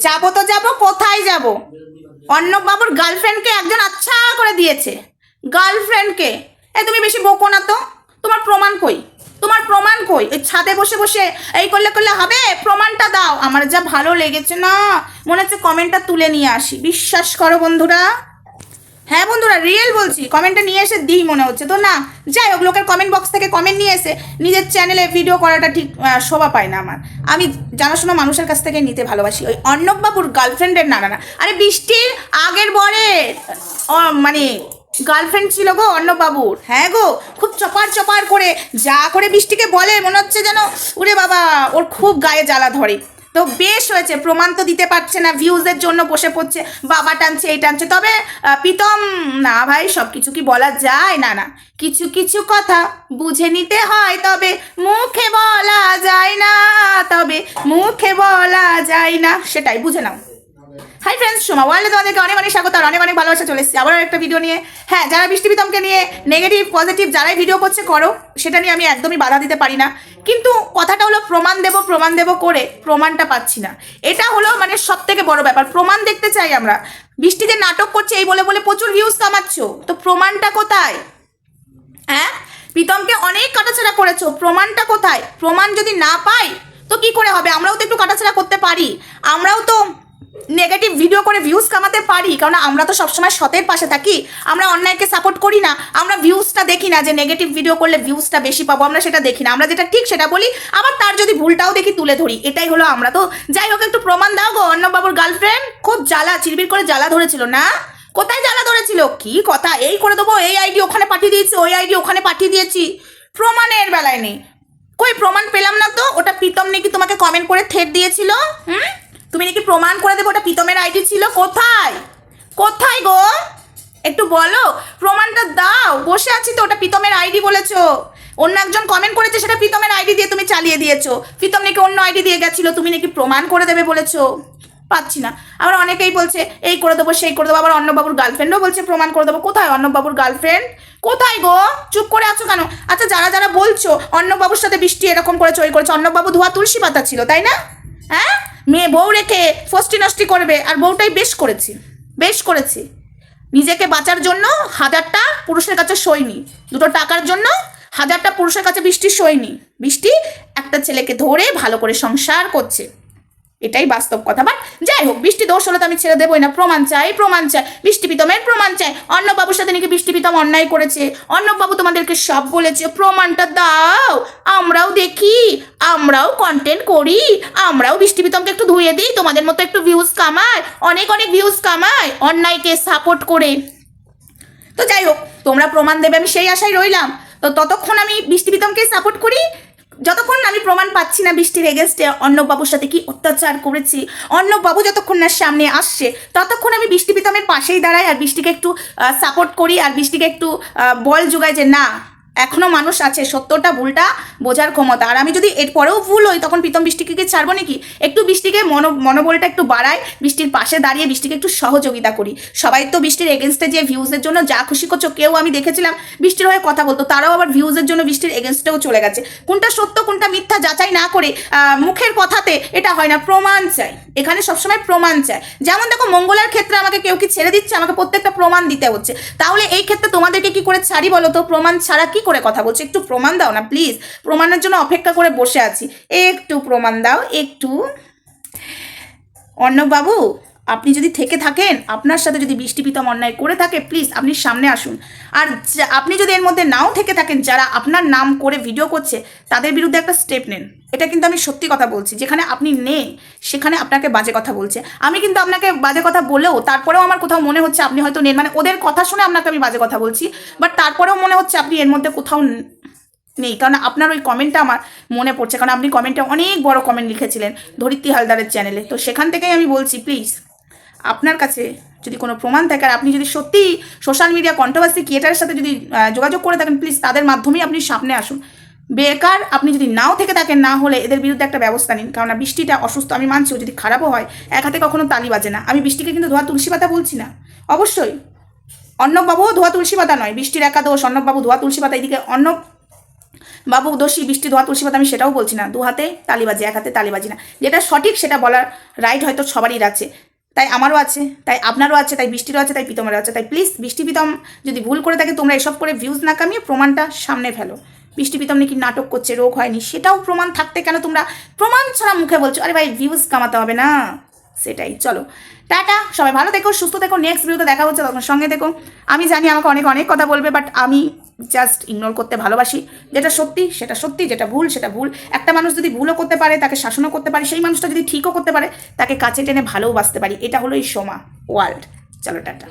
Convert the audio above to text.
যাব তো যাব, কোথায় যাব? অর্ণববাবুর গার্লফ্রেন্ডকে একজন আচ্ছা করে দিয়েছে। গার্লফ্রেন্ডকে? এ, তুমি বেশি বকো না তো। তোমার প্রমাণ কই? তোমার প্রমাণ কই? ওই ছাদে বসে বসে এই করলে করলে হবে? প্রমাণটা দাও। আমার যা ভালো লেগেছে না, মনে হচ্ছে কমেন্টটা তুলে নিয়ে আসি। বিশ্বাস করো বন্ধুরা। হ্যাঁ বন্ধুরা রিয়েল বলছি। কমেন্টটা নিয়ে এসে দিই মনে হচ্ছে। তো না, যাই হোক, লোকের কমেন্ট বক্স থেকে কমেন্ট নিয়ে এসে নিজের চ্যানেলে ভিডিও করাটা ঠিক শোভা পায় না আমার। আমি জানাশোনা মানুষের কাছ থেকে নিতে ভালোবাসি। ওই অর্ণববাবুর গার্লফ্রেন্ডের না না। আরে বৃষ্টির আগের বরে মানে গার্লফ্রেন্ড ছিল গো অর্ণববাবুর। হ্যাঁ গো, খুব চপার চপার করে, যা করে বৃষ্টিকে বলে, মনে হচ্ছে যেন, ওরে বাবা, ওর খুব গায়ে জ্বালা ধরে। তো বেশ হয়েছে, প্রমাণ তো দিতে পারছে না ভিউজের জন্য বসে পড়ছে, বাবা টানছে, এই টানছে। তবে প্রীতম, না ভাই সব কিছু কি বলা যায়? না না, কিছু কিছু কথা বুঝে নিতে হয়, তবে মুখে বলা যায় না, তবে মুখে বলা যায় না, সেটাই বুঝে নাও। হাই ফ্রেন্ডস সোমা ওয়ার্ল্ডে তোমাদেরকে অনেক অনেক স্বাগত আর অনেক অনেক ভালোবাসা চলে এসেছি। আবারও একটা ভিডিও নিয়ে। হ্যাঁ যারা বৃষ্টি প্রীতমকে নিয়ে নেগেটিভ পজিটিভ যারাই ভিডিও করছে, করো। সেটা নিয়ে আমি একদমই বাধা দিতে পারি না। কিন্তু কথাটা হলো, প্রমাণ দেব প্রমাণ দেব করে প্রমাণটা পাচ্ছি না। এটা হলো মানে সব থেকে বড় ব্যাপার। প্রমাণ দেখতে চাই আমরা। বৃষ্টি যে নাটক করছে এই বলে বলে প্রচুর ভিউজ কামাচ্ছ। তো প্রমাণটা কোথায়? হ্যাঁ? প্রীতমকে অনেক কাটাছাড়া করেছ। প্রমাণটা কোথায়? প্রমাণ যদি না পাই, তো কি করে হবে? আমরাও তো একটু কাটাছাড়া করতে পারি। আমরাও তো নেগেটিভ ভিডিও করে ভিউজ কামাতে পারি, কারণ আমরা তো সবসময় সতের পাশে থাকি। আমরা অন্যায়কে সাপোর্ট করি না, আমরা ভিউজটা দেখি না যে নেগেটিভ ভিডিও করলে ভিউজটা বেশি পাবো, আমরা সেটা দেখি না। আমরা যেটা ঠিক সেটা বলি, আবার তার যদি ভুলটাও দেখি তুলে ধরি, এটাই হলো আমরা। তো যাই হোক, একটু প্রমাণ দাও গো অন্নবাবুর গার্লফ্রেন্ড খুব জ্বালা, চিরবির করে জ্বালা ধরেছিল না? কোথায় জ্বালা ধরেছিল? কি কথা? এই করে দেবো, এই আইডি ওখানে পাঠিয়ে দিয়েছি, ওই আইডি ওখানে পাঠিয়ে দিয়েছি। প্রমাণের বেলায় নেই। কই, প্রমাণ পেলাম না তো? ওটা প্রীতম নাকি তোমাকে কমেন্ট করে থেট দিয়েছিল? হুম? তুমি নাকি প্রমাণ করে দেবো ওটা প্রীতমের আইডি ছিল? কোথায়? কোথায় গো? একটু বলো, প্রমাণটা দাও। বসে আছি তো, ওটা প্রীতমের আইডি বলেছ। অন্য একজন কমেন্ট করেছে, সেটা প্রীতমের আইডি দিয়ে তুমি চালিয়ে দিয়েছ। প্রীতম নাকি অন্য আইডি দিয়ে গেছিল, তুমি নাকি প্রমাণ করে দেবে বলেছ। পাচ্ছি না। আবার অনেকেই বলছে, এই করে দেবো, সেই করে দেবো। আবার অন্নবাবুর গার্লফ্রেন্ডও বলছে, প্রমাণ করে দেবো। কোথায় অন্নবাবুর গার্লফ্রেন্ড কোথায় গো? চুপ করে আছো কেন? আচ্ছা যারা যারা বলছো অন্নবাবুর সাথে বৃষ্টি এরকম করে চই করেছে। অন্নবাবু ধোয়া তুলসী পাতা ছিল, তাই না? হ্যাঁ? মেয়ে বউ রেখে ফষ্টি নষ্টি করবে, আর বউটাই বেশ করেছি বেশ করেছি। নিজেকে বাঁচার জন্য হাজারটা পুরুষের কাছে সইনি দুটো টাকার জন্য হাজারটা পুরুষের কাছে বৃষ্টি সইনি বৃষ্টি একটা ছেলেকে ধরে ভালো করে সংসার করছে। এটাই বাস্তব কথা। বাট যাই হোক, বৃষ্টি দোষ হলে তো আমি ছেড়ে দেবোই না। প্রমাণ চাই প্রমাণ চাই। বৃষ্টি প্রীতমের প্রমাণ চাই। অন্নবাবুর সাথে নাকি বৃষ্টি প্রীতম অন্যায় করেছে? অন্নবাবু তোমাদেরকে সব বলেছে। প্রমাণটা দাও। আমরাও দেখি। আমরাও কন্টেন্ট করি। আমরাও বৃষ্টি প্রীতমকে একটু ধুয়ে দিই। তোমাদের মতো একটু ভিউজ কামায় অনেক অনেক ভিউজ কামায় অন্যায়কে সাপোর্ট করে। তো যাই হোক, তোমরা প্রমাণ দেবে, আমি সেই আশায় রইলাম। তো ততক্ষণ আমি বৃষ্টি প্রীতমকে সাপোর্ট করি। যতক্ষণ আমি প্রমাণ পাচ্ছি না বৃষ্টির এগেনস্টে অন্নবাবুর সাথে কি অত্যাচার করেছি, অন্নবাবু যতক্ষণ না সামনে আসছে, ততক্ষণ আমি বৃষ্টি প্রীতমের পাশেই দাঁড়াই আর বৃষ্টিকে একটু সাপোর্ট করি আর বৃষ্টিকে একটু বল যোগাই যে না এখনও মানুষ আছে, সত্যটা, ভুলটা বোঝার ক্ষমতা। আর আমি যদি এরপরেও ভুল হই, তখন প্রীতম বৃষ্টিকে কি ছাড়বো নাকি? একটু বৃষ্টিকে মন, মনোবলটা একটু বাড়াই, বৃষ্টির পাশে দাঁড়িয়ে বৃষ্টিকে একটু সহযোগিতা করি। সবাই তো বৃষ্টির এগেনস্টে যে ভিউজের জন্য যা খুশি করছ, কেউ আমি দেখেছিলাম বৃষ্টির হয়ে কথা বলতো, তারাও আবার ভিউজের জন্য বৃষ্টির এগেনস্টেও চলে গেছে। কোনটা সত্য, কোনটা মিথ্যা যাচাই না করে মুখের কথাতে এটা হয় না, প্রমাণ চাই। এখানে সবসময় প্রমাণ চাই। যেমন দেখো, মঙ্গলার ক্ষেত্রে আমাকে কেউ কি ছেড়ে দিচ্ছে? আমাকে প্রত্যেকটা প্রমাণ দিতে হচ্ছে। তাহলে এই ক্ষেত্রে তোমাদেরকে কি করে ছাড়ি বলো তো? প্রমাণ ছাড়া কি করে কথা বলছো, একটু প্রমাণ দাও না প্লিজ প্রমাণের জন্য অপেক্ষা করে বসে আছি। একটু প্রমাণ দাও, একটু। অর্ণববাবু আপনি যদি থেকে থাকেন, আপনার সাথে যদি বৃষ্টি প্রীতম অন্যায় করে থাকে প্লিজ আপনি সামনে আসুন। আর আপনি যদি এর মধ্যে নাও থেকে থাকেন, যারা আপনার নাম করে ভিডিও করছে, তাদের বিরুদ্ধে একটা স্টেপ নেন। এটা কিন্তু আমি সত্যি কথা বলছি। যেখানে আপনি নেই, সেখানে আপনাকে বাজে কথা বলছে। আমি কিন্তু আপনাকে বাজে কথা বলেও, তারপরেও আমার কোথাও মনে হচ্ছে আপনি হয়তো নেন। মানে ওদের কথা শুনে আপনাকে আমি বাজে কথা বলছি বাট তারপরেও মনে হচ্ছে আপনি এর মধ্যে কোথাও নেই। কারণ আপনার ওই কমেন্টটা আমার মনে পড়ছে। কারণ আপনি কমেন্টে অনেক বড় কমেন্ট লিখেছিলেন ধরিত্রী হালদারের চ্যানেলে তো সেখান থেকেই আমি বলছি প্লিজ আপনার কাছে যদি কোনো প্রমাণ থাকে আর আপনি যদি সত্যি সোশ্যাল মিডিয়া কন্ট্রোভার্সি ক্রিয়েটারের সাথে যদি যোগাযোগ করে থাকেন প্লিজ তাদের মাধ্যমেই আপনি সামনে আসুন। বেকার আপনি যদি নাও থেকে থাকেন, না হলে এদের বিরুদ্ধে একটা ব্যবস্থা নিন। কারণ বৃষ্টিটা অসুস্থ, আমি মানছি, যদি খারাপও হয়, এক হাতে কখনো তালি বাজে না। আমি বৃষ্টিকে কিন্তু ধোয়া তুলসী পাতা বলছি না। অবশ্যই অর্ণববাবুও ধোয়া তুলসী পাতা নয়, বৃষ্টির একাদোষ অর্ণববাবু ধোয়া তুলসী পাতা, এদিকে অর্ণব বাবু দোষী, বৃষ্টি ধোয়া তুলসী পাতা, আমি সেটাও বলছি না। দু হাতে তালিবাজি এক হাতে তালিবাজি না। যেটা সঠিক, সেটা বলার রাইট হয়তো সবারই আছে। তাই আমারও আছে, তাই আপনারও আছে, তাই বৃষ্টিরও আছে, তাই প্রীতমেরও আছে, তাই প্লিজ বৃষ্টি পিতম যদি ভুল করে থাকে তোমরা এসব করে ভিউজ না কামিয়ে প্রমাণটা সামনে ফেলো। বৃষ্টি প্রীতম নাকি নাটক করছে, রোগ হয়নি, সেটাও প্রমাণ থাকতে কেন তোমরা? প্রমাণ ছাড়া মুখে বলছো, আরে ভাই ভিউজ কামাতে হবে না। সেটাই, চলো। টাটা, সবাই ভালো থেকো, সুস্থ থেকো নেক্সট ভিডিওতে দেখা হচ্ছে তখন সঙ্গে দেখো আমি জানি আমাকে অনেক অনেক কথা বলবে বাট আমি জাস্ট ইগনোর করতে ভালোবাসি। যেটা সত্যি, সেটা সত্যি, যেটা ভুল, সেটা ভুল। একটা মানুষ যদি ভুলও করতে পারে, তাকে শাসনও করতে পারে, সেই মানুষটা যদি ঠিকও করতে পারে, তাকে কাছে টেনে ভালোও বাসতে পারি। এটা হলো এই সোমা ওয়ার্ল্ড চলো টাটা।